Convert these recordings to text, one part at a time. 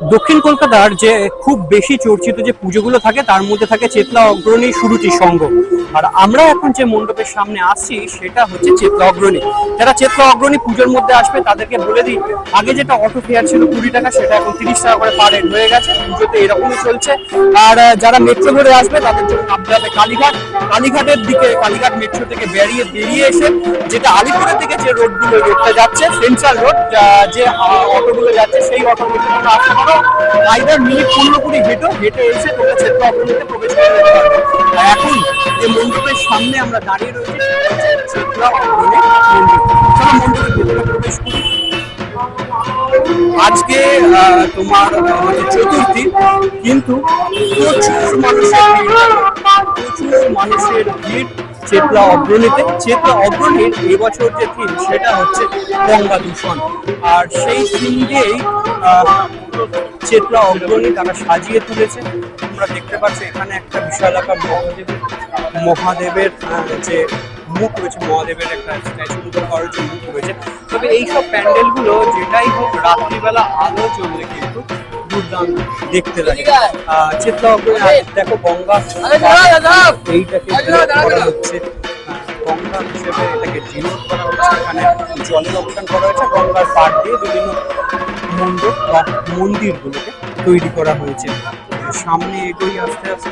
দক্ষিণ কলকাতার যে খুব বেশি চর্চিত যে পুজোগুলো থাকে, তার মধ্যে থাকে চেতলা অগ্রণী সুরুচি সংঘ আর আমরা এখন যে মণ্ডপের সামনে আসছি, সেটা হচ্ছে চেতলা অগ্রণী। যারা চেতলা অগ্রণী পুজোর মধ্যে আসবে, তাদেরকে বলে দিই, আগে যেটা অটো ফেয়ার ছিল কুড়ি টাকা, সেটা এখন তিরিশ টাকা করে পার হয়ে গেছে। পুজোতে এরকমই চলছে। আর যারা মেট্রো ধরে আসবে, তাদের জন্য নামতে হবে কালীঘাট। কালীঘাটের দিকে, কালীঘাট মেট্রো থেকে বেরিয়ে বেরিয়ে এসে যেটা আলিপুরের দিকে যে রোডগুলো রোডটা যাচ্ছে সেন্ট্রাল রোড যে অটোগুলো যাচ্ছে, সেই অটোগুলো আসতে পারো। আইদার মিনিট পনেরো কুড়ি হেঁটো হেঁটে এসে তোমরা প্রবেশ করে পারবে আর এখন যে মণ্ডপের সামনে আমরা দাঁড়িয়ে রয়েছি চলো ভেতরে প্রবেশ করি। আজকে তোমার হচ্ছে চতুর্থী, কিন্তু প্রচুর মানুষের প্রচুর মানুষের ভিড় চেতলা অগ্রণীতে। চেতলা অগ্রণীর এবছর যে থিম, সেটা হচ্ছে গঙ্গা দূষণ। আর সেই থিম দিয়েই আহ, চেতলা অগ্রণী তারা সাজিয়ে তুলেছে। তোমরা দেখতে পাচ্ছ এখানে একটা বিশাল আকার মহাদেবের মহাদেবের যে মুখ রয়েছে মহাদেবের একটা স্ট্যাচু করার যে মুখ রয়েছে। তবে এইসব প্যান্ডেলগুলো যেটাই হোক রাত্রিবেলা আলো জ্বললে কিন্তু দুর্দান্ত দেখতে লাগে। আহ, চেতলা অগ্রণী দেখো গঙ্গা এইটাকে হচ্ছে। গঙ্গা হিসেবে এটাকে জিনোট করা হচ্ছে। এখানে জলের অবস্থান করা হয়েছে। গঙ্গার পাড় দিয়ে বিভিন্ন মণ্ডপ বা মন্দিরগুলোকে তৈরি করা হয়েছে। সামনে এগোই, আস্তে আস্তে।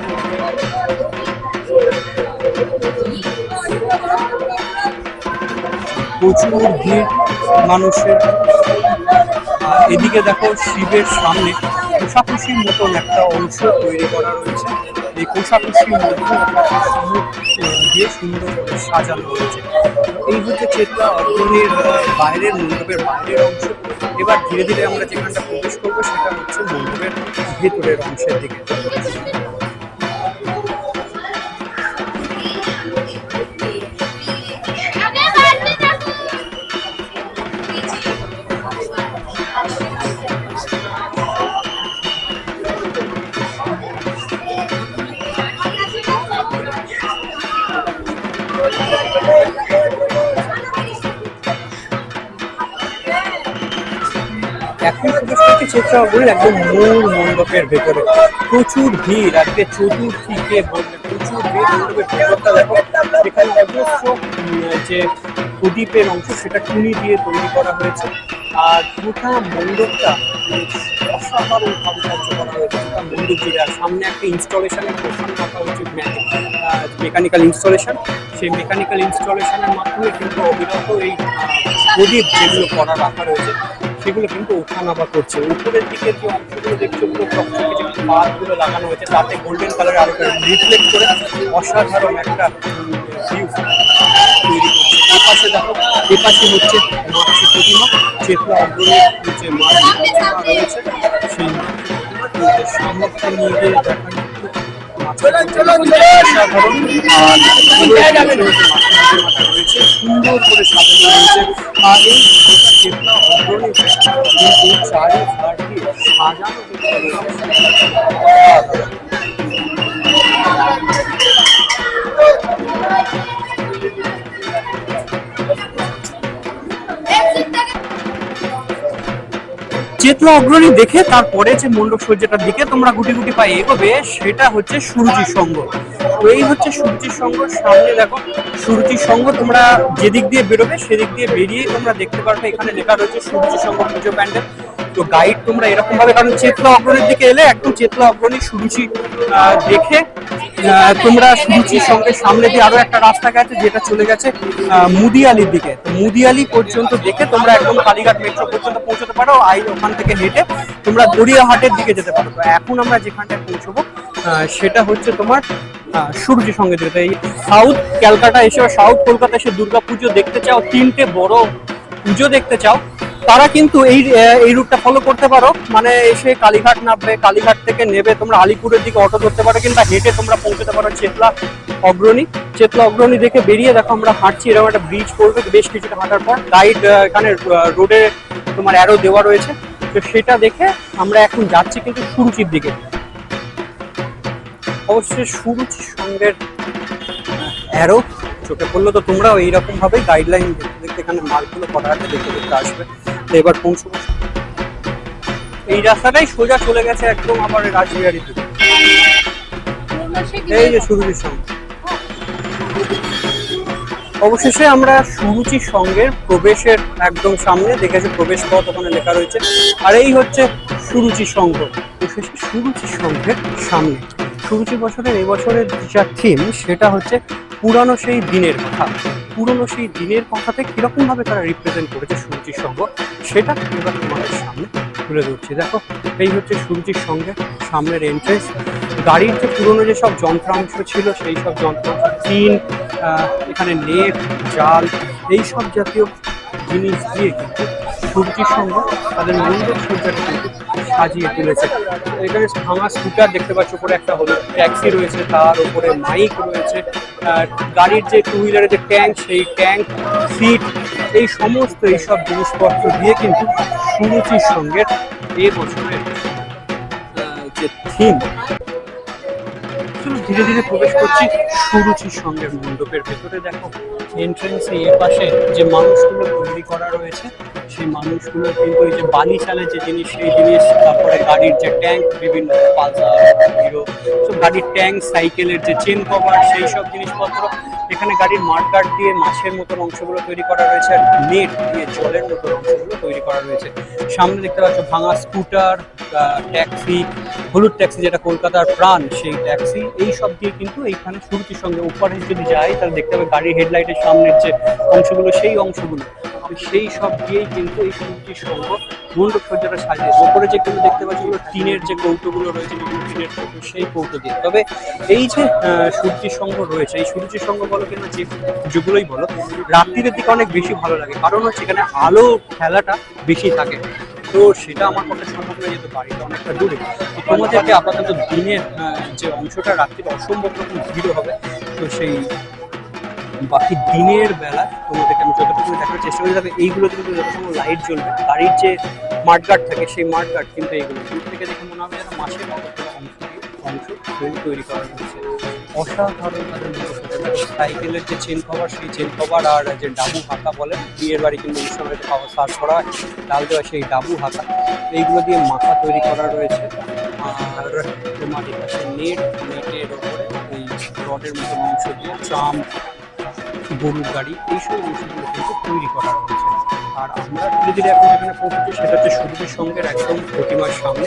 প্রচুর ভিড় মানুষের। এদিকে দেখো শিবের সামনে কোষাকুষির মতন একটা অংশ তৈরি করা রয়েছে। এই কোষাকুষির মধ্যে দিয়ে সুন্দর করে সাজানো হয়েছে। এই হচ্ছে চেতলা অর্পণের বাইরের মণ্ডপের বাইরের অংশ। এবার ধীরে ধীরে আমরা যেখানটা প্রবেশ করব সেটা হচ্ছে মণ্ডপের ভেতরের অংশের দিকে। অগ্রণীর একদম মূল মণ্ডপের ভেতরে। প্রচুর ভিড়, আজকে চতুর্থীকে প্রচুর ভিড়। মণ্ডপের দেখো এখানে অজস্র যে প্রদীপের অংশ, সেটা টুনি দিয়ে তৈরি করা হয়েছে। আর গোটা মণ্ডপটা অসাধারণ কারুকার্য করা হয়েছে। মণ্ডপ জুড়ে। আর সামনে একটা ইনস্টলেশনের প্রধান রাখা হয়েছে মেকানিক্যাল ইনস্টলেশন। সেই মেকানিক্যাল ইনস্টলেশনের মাধ্যমে কিন্তু অবিরত এই প্রদীপ যেগুলো করা রাখা রয়েছে সেগুলো কিন্তু ওঠানামা করছে। উপরের দিকে যে অংশগুলো দেখছ চকচকে যে পাতগুলো লাগানো হয়েছে, তাতে গোল্ডেন কালারের আলো রিফ্লেক্ট করে অসাধারণ একটা ভিউ তৈরি করছে। এপাশে দেখো এপাশে হচ্ছে মাতৃ প্রতিমা চেতলা অগ্রণী যে মা প্রতিমা রয়েছে, সেই সামর্থ্য নিয়ে গিয়ে দেখা অসাধারণ। আর রয়েছে, সুন্দর করে সাজানো রয়েছে আর এই চেতলা অগ্রণী দেখে তারপরে যে মণ্ডপ সজ্জাটার দিকে তোমরা গুটি গুটি পায়ে এগোবে, সেটা হচ্ছে সুরুচির সঙ্গ। তো এই হচ্ছে সুরুচির সঙ্গ। সামনে দেখো সুরুচির সঙ্গ তোমরা যেদিক দিয়ে বেরোবে, সেদিক দিয়ে বেরিয়ে তোমরা দেখতে পারবে, এখানে লেখা রয়েছে সুরুচির সঙ্গ পুজো প্যান্ডেল। তো গাইড তোমরা এরকম ভাবে কারণ চেতলা অগ্রণীর দিকে এলে একদম চেতলা অগ্রণী সুরুচি দেখে তোমরা সুরুচির সঙ্গে সামনে দিয়ে আরও একটা রাস্তা গেছে যেটা চলে গেছে মুদিয়ালির দিকে। তো মুদিয়ালি পর্যন্ত দেখে তোমরা একদম কালীঘাট মেট্রো পর্যন্ত পৌঁছতে পারো, আই ওখান থেকে হেঁটে তোমরা গড়িয়াহাটের দিকে যেতে পারো। তো এখন আমরা যেখানটায় পৌঁছবো সেটা হচ্ছে তোমার সূর্য সঙ্গে যেতে এই সাউথ ক্যালকাটা এসে সাউথ কলকাতা এসে দুর্গা পুজো দেখতে চাও, তিনটে বড় পুজো দেখতে চাও তারা কিন্তু এই এই রুটটা ফলো করতে পারো। মানে এসে কালীঘাট নামবে, কালীঘাট থেকে নেবে, তোমরা আলিপুরের দিকে অটো ধরতে পারো, কিংবা হেঁটে তোমরা পৌঁছতে পারো চেতলা অগ্রণী। চেতলা অগ্রণী দেখে বেরিয়ে দেখো, আমরা হাঁটছি, এরকম একটা ব্রিজ পড়বে বেশ কিছুটা হাঁটার পর। গাইড এখানে রোডে তোমার অ্যারো দেওয়া রয়েছে। তো সেটা দেখে আমরা এখন যাচ্ছি কিন্তু সুরুচির দিকে। অবশ্যই সুরুচি সঙ্গের অ্যারো চোখে পড়ল তো তোমরাও এইরকম ভাবে গাইডলাইন দেখতে দেখতে এখানে মার্কগুলো করা আছে দেখতে দেখতে আসবে। তো এবার পৌঁছবো এই রাস্তাটাই সোজা চলে গেছে একদম আবার রাজবিহারি থেকে। এই যে সুরুচির সঙ্গে অবশেষে আমরা সুরুচির সঙ্গের প্রবেশের একদম সামনে দেখেছি প্রবেশ পথ ওখানে লেখা রয়েছে। আর এই হচ্ছে সুরুচি সংঘ অবশেষে সুরুচি সংঘের সামনে। সুরুচি বছরের এবছরের যা থিম সেটা হচ্ছে পুরানো সেই দিনের কথা। পুরনো সেই দিনের কথাতে কীরকম ভাবে তারা রিপ্রেজেন্ট করেছে সুরুচির সংঘ সেটা এবার তোমাদের সামনে তুলে ধরছি। দেখো, এই হচ্ছে সুরুচির সঙ্গে সামনের এন্ট্রেন্স গাড়ির যে পুরনো যেসব যন্ত্রাংশ ছিল, সেই সব যন্ত্রাংশ, টিন এখানে নেট, জাল, এই সব জাতীয় জিনিস দিয়ে কিন্তু সূর্যির সঙ্গে তাদের মন্দির সজ্জাটা কিন্তু সাজিয়ে তুলেছে। এখানে ভাঙা স্কুটার দেখতে পাচ্ছ, উপরে একটা হলো ট্যাক্সি রয়েছে, তার উপরে মাইক রয়েছে গাড়ির যে টু হুইলারের যে ট্যাঙ্ক, সেই ট্যাঙ্ক, সিট, এই সমস্ত এইসব জিনিসপত্র দিয়ে কিন্তু সুরুচির সঙ্গে এ বছরের যে থিম ধীরে ধীরে প্রবেশ করছি সুরুচির সঙ্গে মণ্ডপের ভেতরে। দেখো এন্ট্রেন্সে এ পাশে যে মানুষগুলো তৈরি করা রয়েছে, সেই মানুষগুলো কিন্তু এই যে বালি চালে যে জিনিস, সেই জিনিস, তারপরে গাড়ির যে ট্যাঙ্ক বিভিন্ন পালসার হিরো সব গাড়ির ট্যাঙ্ক সাইকেলের যে চেন কভার সেই সব জিনিসপত্র এখানে গাড়ির মার্কার দিয়ে মাছের মতন অংশগুলো তৈরি করা রয়েছে আর নেট দিয়ে জলের মতন অংশগুলো তৈরি করা রয়েছে। সামনে দেখতে পাচ্ছ ভাঙা স্কুটার ট্যাক্সি, হলুদ ট্যাক্সি যেটা কলকাতার প্রাণ, সেই ট্যাক্সি। এই সব দিয়ে কিন্তু এইখানে শুরুটির সঙ্গে উপরে যদি যাই, তাহলে দেখতে হবে গাড়ির হেডলাইটের সামনের যে অংশগুলো, সেই অংশগুলো। সেই সব দিয়েই কিন্তু এই শুরুটির সঙ্গে মণ্ডপ সজ্জাটা সাজিয়েছে। ওপরে যে কিন্তু দেখতে পাচ্ছি টিনের যে কৌটোগুলো রয়েছে বিভিন্ন টিনের কৌটো, সেই কৌটো দিয়ে। তবে এই যে সূর্যির সঙ্গ রয়েছে, এই সূর্যির সঙ্গ বলো কিনা যে যেগুলোই বলো রাত্রির দিকে অনেক বেশি ভালো লাগে। কারণ হচ্ছে এখানে আলো খেলাটা বেশি থাকে। তো সেটা আমার পক্ষে সম্ভব হয়ে যেতে বাড়িটা অনেকটা দূরে। তোমাদেরকে আপাতত দিনের যে অংশটা, রাত্রির অসম্ভব রকম ভিড় হবে, তো সেই বাকি দিনের বেলা তোমাদেরকে আমি যতটুকু দেখার চেষ্টা করি, তবে এইগুলো কিন্তু যত সময় লাইট জ্বলবে। গাড়ির যে মাঠগার্ড থাকে, সেই মাঠগার্ড কিন্তু এইগুলো। দূর থেকে দেখে মনে হবে যেন মাছের অংশ তৈরি- করা হয়েছে অসাধারণ। সাইকেলের যে চেন কভার সেই চেন কভার আর যে ডাবু হাতা বলে, বিয়ের বাড়ি কিন্তু সময় খাবার সার্চ করা হয় ডাল দেওয়া সেই ডাবু হাতা, এইগুলো দিয়ে মাথা তৈরি করা রয়েছে। আর তোমার নেট নেটের ওপরে এই রডের মতো অংশ দিয়ে ট্রাম গরুর গাড়ি, এই সব জিনিসগুলো কিন্তু তৈরি করা হয়েছে। আর আমরা ধীরে এখন যেখানে পৌঁছেছি, সেটা হচ্ছে সূর্যের সঙ্গে একদম প্রতিমার সামনে।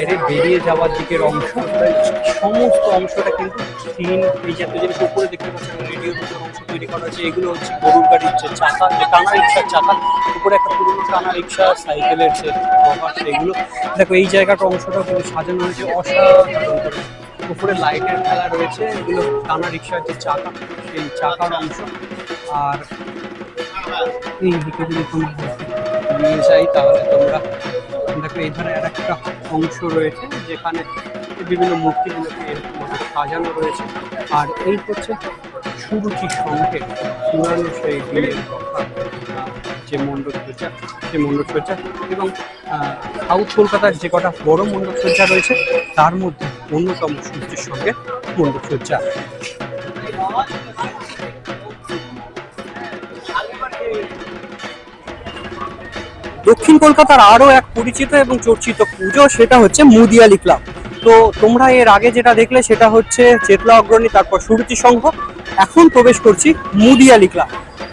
বাইরে বেরিয়ে যাওয়ার দিকের অংশ, সমস্ত অংশটা কিন্তু তিন এই জাতীয় জিনিস উপরে দেখতে পাচ্ছেন রেডিওর মতো অংশ তৈরি করা হয়েছে। এগুলো হচ্ছে গরুর গাড়ির যে চাকা যে টানা রিক্সার চাকা, উপরে একটা পুরোনো টানা রিক্সা, সাইকেলের যে কভার, সেগুলো। দেখো, এই জায়গাটা অংশটা কিন্তু সাজানো হয়েছে অসাধারণ করে। উপরে লাইটের খেলা রয়েছে, এগুলো টানা রিক্সার যে চাকা, সেই চাকার অংশ। আর এই দিকে যদি তোমরা নিয়ে যাই, তাহলে তোমরা এই ধরনের আর একটা অংশ রয়েছে যেখানে বিভিন্ন মূর্তিগুলোকে এরকম সাজানো রয়েছে। আর এই হচ্ছে সুরুচি সঙ্গে পুরানো সেই দিনের যে মণ্ডপ সজ্জা সে মণ্ডপ সজ্জা এবং সাউথ কলকাতার যে কটা বড় মণ্ডপ সজ্জা রয়েছে, তার মধ্যে অন্যতম সূর্যের সঙ্গে মণ্ডপ দক্ষিণ কলকাতার আরও এক পরিচিত এবং চর্চিত পুজো সেটা হচ্ছে মুদিয়ালি ক্লাব। তো তোমরা এর আগে যেটা দেখলে সেটা হচ্ছে চেতলা অগ্রণী তারপর সুরুচি সংঘ। এখন প্রবেশ করছি মুদিয়ালি ক্লাব।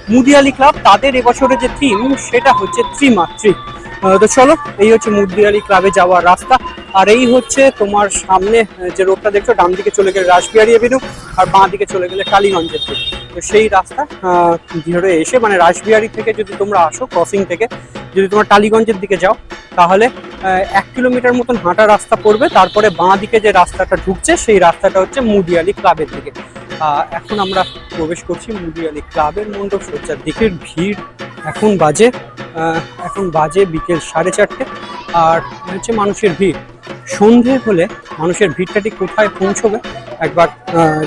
মুদিয়ালি ক্লাব তাদের এবছরের যে থিম সেটা হচ্ছে ত্রিমাত্রিক। আহ, তো চলো এই হচ্ছে মুদিয়ালি ক্লাবে যাওয়ার রাস্তা। আর এই হচ্ছে তোমার সামনে যে রোডটা দেখছ, ডান দিকে চলে গেলে রাসবিহারি এভিনিউ আর বাঁ দিকে চলে গেলে কালীগঞ্জের দিকে। তো সেই রাস্তা ধরে এসে মানে রাসবিহারি থেকে যদি তোমরা আসো ক্রসিং থেকে, যদি তোমরা টালিগঞ্জের দিকে যাও, তাহলে এক কিলোমিটার মতন হাঁটা রাস্তা পড়বে। তারপরে বাঁ দিকে যে রাস্তাটা ঢুকছে, সেই রাস্তাটা হচ্ছে মুদিয়ালি ক্লাবের দিকে। এখন আমরা প্রবেশ করছি মুদিয়ালি ক্লাবের মণ্ডপ সজ্জার দিকের ভিড় এখন বাজে এখন বাজে বিকেল সাড়ে চারটে। আর হচ্ছে মানুষের ভিড়। সন্ধে হলে মানুষের ভিড়টা ঠিক কোথায় পৌঁছবে একবার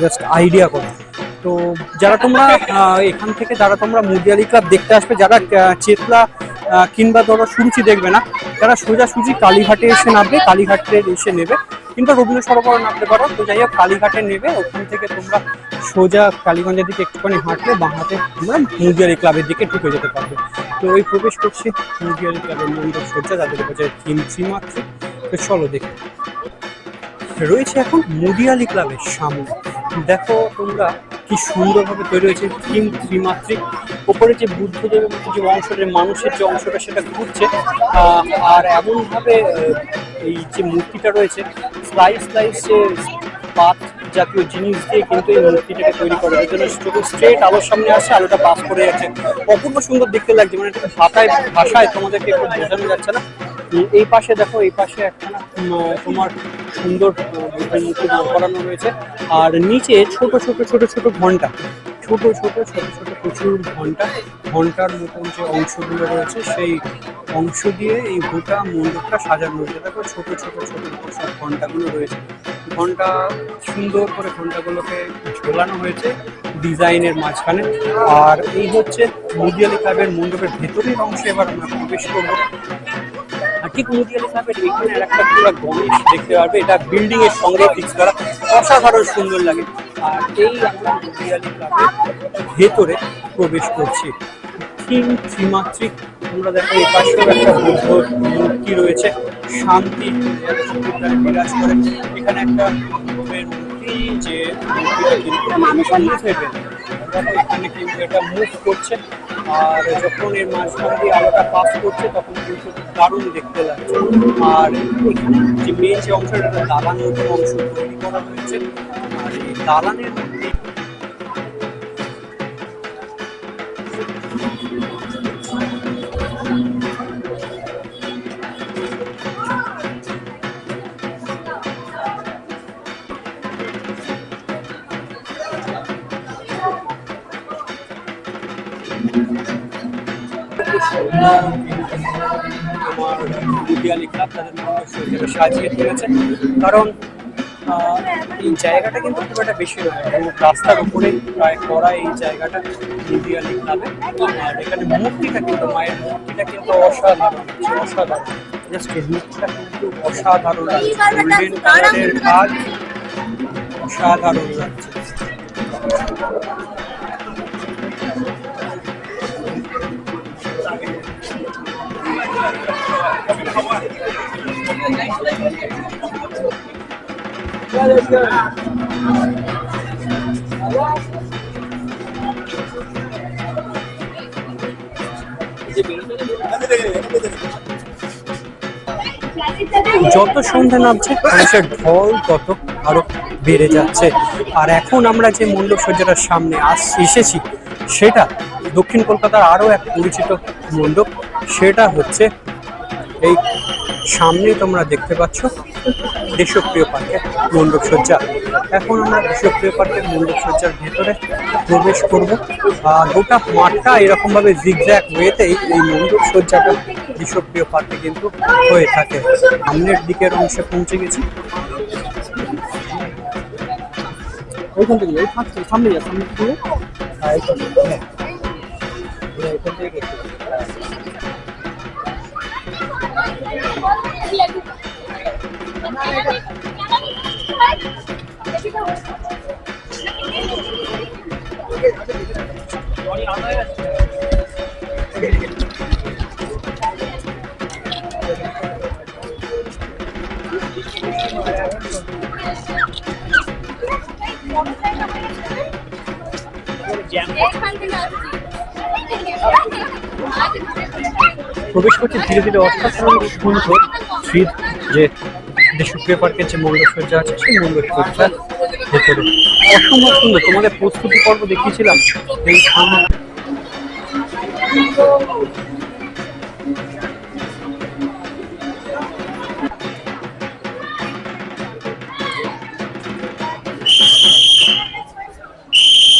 জাস্ট আইডিয়া করো। তো যারা তোমরা এখান থেকে যারা তোমরা মুদিয়ালি ক্লাব দেখতে আসবে, যারা চেতলা কিংবা ধরো সুরুচি দেখবে না তারা সোজাসুজি কালীঘাটে এসে নামবে, কালীঘাটে এসে নেবে, কিংবা রবীন্দ্র সরোবরে নামতে পারো, তো যাই হোক কালীঘাটে নেবে, ওখান থেকে তোমরা সোজা কালীগঞ্জের দিকে একটুখানি হাঁটলে বাঁ হাতে তোমরা মুদিয়ালি ক্লাবের দিকে ঢুকে যেতে পারবে। তো এই প্রবেশ করছি মুদিয়ালি ক্লাবের মন্দির সজ্জা যাদের তিন ত্রিমাত্রিক। তো চলো দেখি। রয়েছে এখন মুদিয়ালি ক্লাবের সামনে দেখো তোমরা কি সুন্দরভাবে তৈরি হয়েছে থিম ত্রিমাত্রিক। ওপরে যে বুদ্ধদেবের মতো যে অংশটা, মানুষের যে অংশটা, সেটা ঘুরছে। আর এমনভাবে এই যে মূর্তিটা রয়েছে স্লাইস স্লাইস যে পাত জাতীয় জিনিস দিয়ে কিন্তু এই মূর্তিটাকে তৈরি করা হয়। জন্য যখন স্ট্রেট আলোর সামনে আসে আলোটা পাস করে যাচ্ছে অপূর্ব সুন্দর দেখতে লাগছে। মানে এটা ভাষায় ভাষায় তোমাদেরকে একটু বোঝানো যাচ্ছে না। এই পাশে দেখো, এই পাশে একখানা তোমার সুন্দর বুদ্ধের মূর্তি করানো রয়েছে আর নিচে ছোট ছোট ছোট ছোট ঘণ্টা। ছোট ছোট ছোট ছোট প্রচুর ঘণ্টা। ঘণ্টার মতন যে অংশগুলো রয়েছে, সেই অংশ দিয়ে এই গোটা মণ্ডপটা সাজানো হয়েছে। দেখো, ছোট ছোট ছোট ছোট ঘন্টাগুলো রয়েছে। ঘণ্টা সুন্দর করে ঘন্টাগুলোকে ঝোলানো হয়েছে ডিজাইনের মাঝখানে। আর এই হচ্ছে মুদিয়ালি ক্লাবের মণ্ডপের ভেতরের অংশে এবার আমরা প্রবেশ করব। ঠিক মুদিয়ালি ক্লাবের এখানে একটা পুরো গণেশ দেখতে পারবে, এটা বিল্ডিং এর সঙ্গে ফিক্স করা। অসাধারণ সুন্দর লাগে। আর এই আমরা মুদিয়ালি ক্লাবের ভেতরে প্রবেশ করছি। থিম ত্রিমাত্রিক, তোমরা দেখো এই পাশেও একটা বুদ্ধ মূর্তি রয়েছে। শান্তি বিরাজ করে এখানে একটা মূর্তি যে এখানে কিন্তু এটা মুভ করছে। আর যখন এর মাঝখান দিয়ে আলোটা পাস করছে তখন কিন্তু দারুণ দেখতে লাগছে। আর এখানে যে মেন যে অংশটা এটা দালান অংশ তৈরি করা হয়েছে। আর এই দালানের মধ্যে তোমার মুদিয়ালি ক্লাব তাদের হিসেবে সাজিয়ে তুলেছে কারণ এই জায়গাটা কিন্তু খুব একটা বেশি নয়। এবং রাস্তার উপরে প্রায় করা এই জায়গাটা মুদিয়ালি ক্লাবে আর এখানে মূর্তিটা কিন্তু মায়ের মূর্তিটা কিন্তু অসাধারণ অসাধারণ। জাস্ট কিন্তু অসাধারণ গোল্ডেন কালারের কাজ অসাধারণ লাগছে। যত সন্ধে নামছে মানুষের ঢল তত আরও বেড়ে যাচ্ছে। আর এখন আমরা যে মণ্ডপ সজ্জাটার সামনে আস, এসেছি, সেটা দক্ষিণ কলকাতার আরও এক পরিচিত মণ্ডপ, সেটা হচ্ছে এই সামনে তোমরা দেখতে পাচ্ছ দেশপ্রিয় পার্কের মণ্ডপ সজ্জা। এখন আমরা দেশপ্রিয় পার্কের মণ্ডপ সজ্জার ভেতরে প্রবেশ করব। আর গোটা মাঠটা এরকমভাবে জিগজ্যাক ওয়েতেই এই মণ্ডপ সজ্জাটা দেশপ্রিয় পার্কে কিন্তু হয়ে থাকে। সামনের দিকের অংশে পৌঁছে গেছি। ওইখান থেকে, ওই সামনে সামনে থেকে। হ্যাঁ হ্যাঁ প্রবেশ করছে, ধীরে ধীরে অসাধারণ সুন্দর শ্রী যে দেশপ্রিয় পার্কের যে মণ্ডপসজ্জা আছে, সেই মণ্ডপসজ্জার ভেতরে। অসম্ভব সুন্দর। তোমাদের প্রস্তুতি পর্ব দেখিয়েছিলাম, এই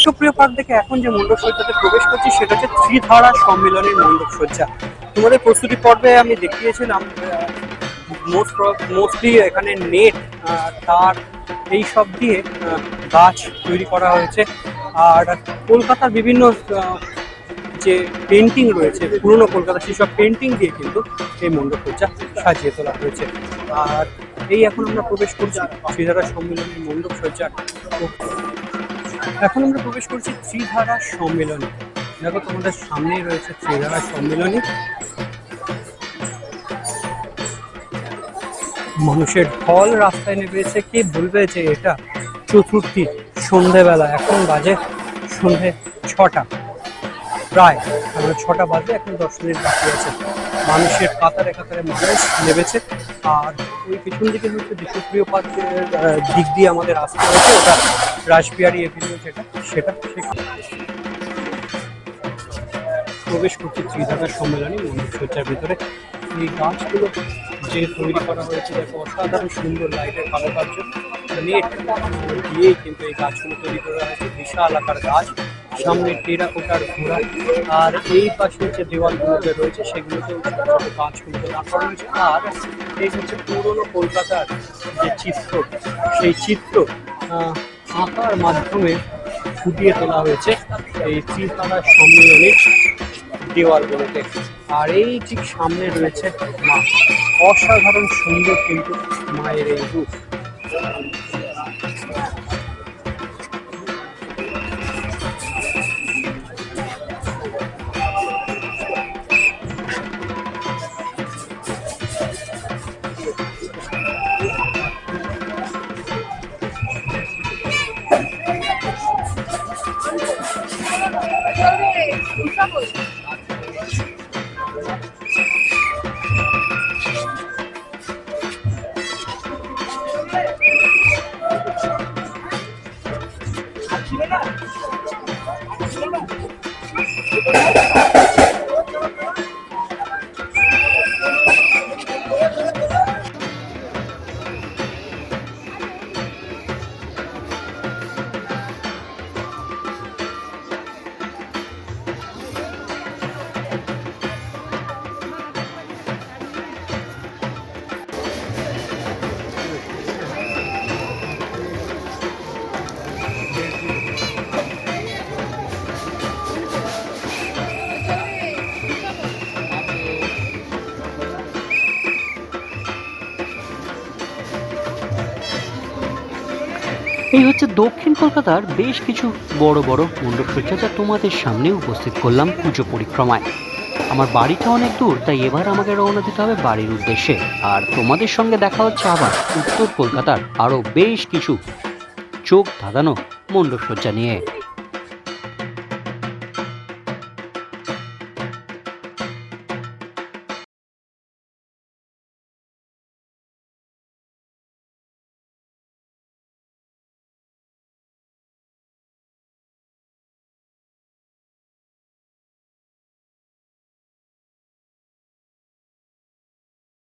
সুপ্রিয় পার্ক থেকে এখন যে মণ্ডপ সজ্জাতে প্রবেশ করছি, সেটা হচ্ছে ত্রিধারা সম্মেলনের মণ্ডপ সজ্জা তোমাদের প্রস্তুতি পর্বে আমি দেখিয়েছিলাম মোস্ট মোস্টলি এখানে নেট তার এই সব দিয়ে গাছ তৈরি করা হয়েছে। আর কলকাতার বিভিন্ন যে পেন্টিং রয়েছে, পুরনো কলকাতা সেসব পেন্টিং দিয়ে কিন্তু এই মণ্ডপসজ্জা সাজিয়ে তোলা হয়েছে। আর এই এখন আমরা প্রবেশ করছি শ্রীধারা সম্মেলনের মণ্ডপসজ্জা এখন আমরা প্রবেশ করছি ত্রিধারা সম্মেলনে। দেখো তোমাদের সামনেই রয়েছে ত্রিধারা সম্মেলনী। মানুষের ঢল রাস্তায় নেমেছে কে বলবে যে এটা? চতুর্থী, সন্ধেবেলা, এখন বাজে সন্ধে ছটা। প্রায়, আমরা ছটা বাজে, এখন দশ মিনিট বাকি আছে। মানুষের কাতারে কাতারে মানুষ নেমেছে। আর ওই পিছন দিকে হচ্ছে বিশ্বপ্রিয় পার্কের দিক দিয়ে আমাদের রাস্তা রয়েছে ওটা রাসবিহারি এভিনিউ যেটা, সেটা, সেখানে। প্রবেশ করছি ত্রিধারা সম্মেলনী মন্দিরসজ্জার ভিতরে। এই গাছগুলো যে তৈরি করা হয়েছে, দেখো, অসাধারণ সুন্দর লাইটের কারুকার্য নেট দিয়েই কিন্তু এই গাছগুলো তৈরি করা হয়েছে। বিশাল আকার গাছ, সামনে টেরাকোটার ঘোড়া। আর এই পাশে যে দেওয়ালগুলোতে রয়েছে, সেগুলোতেও ছোট গাছগুলোতে রাখা রয়েছে আর এই হচ্ছে পুরনো কলকাতার যে চিত্র, সেই চিত্র আঁকার মাধ্যমে ফুটিয়ে তোলা হয়েছে। এই ত্রিতারা দেওয়ালগুলোতে আর এই ঠিক সামনে রয়েছে মা। অসাধারণ সুন্দর কিন্তু মায়ের এই রূপ। হচ্ছে দক্ষিণ কলকাতার বেশ কিছু বড় বড় মণ্ডপসজ্জা যা তোমাদের সামনে উপস্থিত করলাম পুজো পরিক্রমায়। আমার বাড়িটা অনেক দূর, তাই এবার আমাকে রওনা দিতে হবে বাড়ির উদ্দেশ্যে। আর তোমাদের সঙ্গে দেখা হচ্ছে আবার উত্তর কলকাতার আরও বেশ কিছু চোখ ধাঁধানো মণ্ডপসজ্জা নিয়ে।